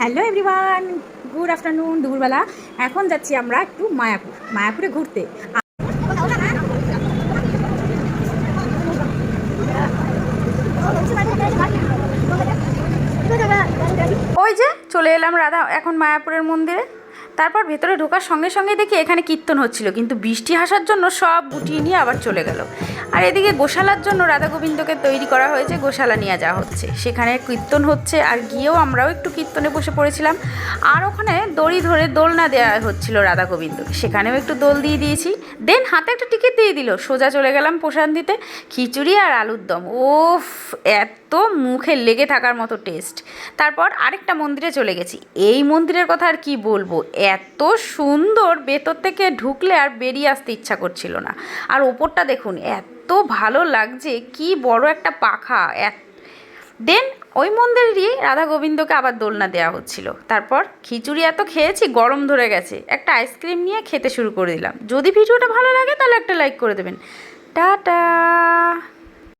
Hello everyone good afternoon দুপুরবেলা। এখন যাচ্ছি আমরা একটু মায়াপুর, মায়াপুরে ঘুরতে। ওই যে, চলে এলাম রাধা, এখন মায়াপুরের মন্দিরে। তারপর ভেতরে ঢোকার সঙ্গে সঙ্গে দেখি এখানে কীর্তন হচ্ছিল, কিন্তু বৃষ্টি আসার জন্য সব গুটিয়ে নিয়ে আবার চলে গেল। আর এদিকে গোশালার জন্য রাধা গোবিন্দকে তৈরি করা হয়েছে গোশালা নিয়ে যাওয়া হচ্ছে। সেখানে কীর্তন হচ্ছে আর গিয়েও আমরাও একটু কীর্তনে বসে পড়েছিলাম। আর ওখানে দড়ি ধরে দোলনা দেওয়া হচ্ছিল রাধা গোবিন্দকে সেখানেও একটু দোল দিয়ে দিয়েছি। দেন হাতে একটা টিকিট দিয়ে দিল। সোজা চলে গেলাম প্রশান্তিতে খিচুড়ি আর আলুর দম। ওফ এত মুখে লেগে থাকার মতো টেস্ট। তারপর আরেকটা মন্দিরে চলে গেছি। এই মন্দিরের কথা আর কি বলব? এত সুন্দর ভেতর থেকে ঢুকলে আর বেরিয়ে আসতে ইচ্ছা করছিল না। আর ওপরটা দেখুন, এত ভালো লাগছে, কি বড় একটা পাখা। এত দেন ওই মন্দিরেরই রাধা গোবিন্দকে আবার দোলনা দেওয়া হচ্ছিল। তারপর খিচুড়ি এত খেয়েছি, গরম ধরে গেছে। একটা আইসক্রিম নিয়ে খেতে শুরু করে দিলাম। যদি ভিডিওটা ভালো লাগে তাহলে একটা লাইক করে দেবেন। টাটা!